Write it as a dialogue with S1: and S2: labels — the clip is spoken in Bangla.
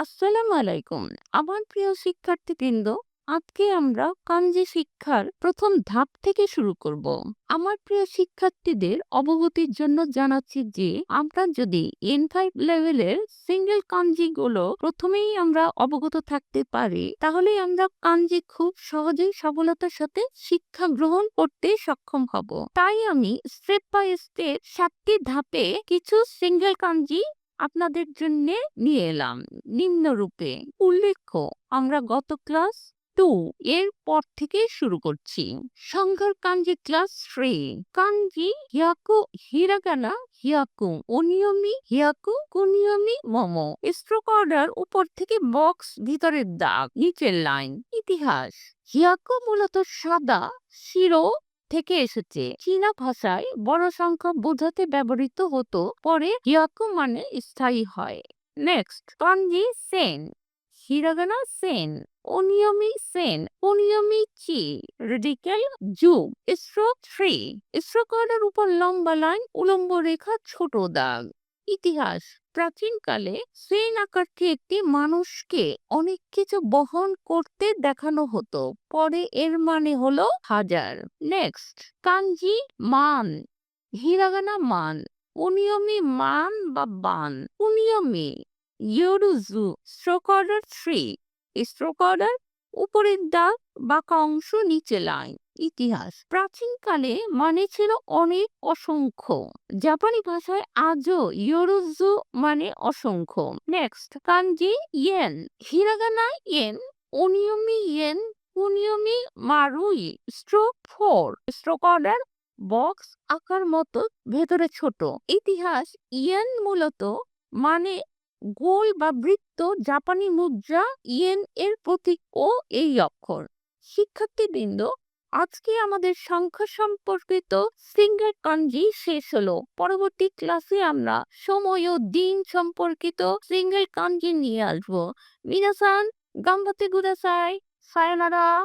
S1: আসসালামু আলাইকুম। আমার প্রিয় শিক্ষার্থী শিক্ষার্থীবৃন্দ, আজকে আমরা কাঞ্জি শিক্ষার প্রথম ধাপ থেকে শুরু করব। আমার প্রিয় শিক্ষার্থীদের অবগতির জন্য জানাচ্ছি যে, আমরা যদি এন ফাইভ লেভেলের সিঙ্গেল কাঞ্জি গুলো প্রথমেই আমরা অবগত থাকতে পারি, তাহলে আমরা কাঞ্জি খুব সহজেই সফলতার সাথে শিক্ষা গ্রহণ করতে সক্ষম হব। তাই আমি স্টেপ বাই স্টেপ সাতটি ধাপে কিছু সিঙ্গেল কাঞ্জি আপনাদের জন্য নিয়ে এলাম। নিম্নরূপে উল্লেখ্য, আমরা গত ক্লাস টু এর পর থেকে শুরু করছি। সংঘর কাঞ্জি ক্লাস থ্রি। কাঞ্জি, হিয়াকু, হিরাগানা, হিয়াকু, অনিয়মি, হিয়াকু, কুনিয়মি, মোমো। স্ট্রোক অর্ডার উপর থেকে বক্স ভিতরের দাগ, নিচের লাইন ইতিহাস, হিয়াকু মূলত সাদা, শিরো থেকে এসেছে। চীনা ভাষায় বড় সংখ্যা বোঝাতে ব্যবহৃত হতো, পরে হিয়াকু মানে স্থায়ী হয়। নেক্সট কাঞ্জি সেন। হিরাগানা সেন অনিয়মি সেন অনিয়মি চি, রেডিক্যাল যুগ স্ট্রোক থ্রি। স্ট্রোক উপর লম্বা লাইন, উলম্ব রেখা, ছোট দাগ। ইতিহাস। প্রাচীনকালে সেন আকারকে একটি মানুষকে অনেক কিছু বহন করতে দেখানো হতো। পরে এর মানে হলো হাজার। নেক্সট, কাঞ্জি মান। হিরাগানা মান। উনিয়মি মান বা বান। উনিয়মি ইয়োরুজু। Stroke order three. Stroke order উপরের দাগ বাঁকা অংশ নিচে লাইন। ইতিহাস। প্রাচীনকালে মানে ছিল অনেক অসংখ্য। জাপানি ভাষায় আজও ইয়োরুজু মানে অসংখ্য। নেক্সট কাঞ্জি ইয়েন। হিরাগানা ইয়েন অনিয়মি ইয়েন, কুনিয়মি মারুই। Stroke four stroke order box আকার মতো ভেতরে ছোট। ইতিহাস, ইয়েন মূলত মানে গোল বা বৃত্ত জাপানি মুদ্রা, ইয়েন এর প্রতীক ও এই অক্ষর। শিক্ষার্থীবৃন্দ আজকে আমাদের সংখ্যা সম্পর্কিত সিঙ্গেল কাঞ্জি শেষ হলো। পরবর্তী ক্লাসে আমরা সময় ও দিন সম্পর্কিত সিঙ্গেল কাঞ্জি নিয়ে আসব। মিনাসান গাম্বাতে গুদাসাই সায়নারা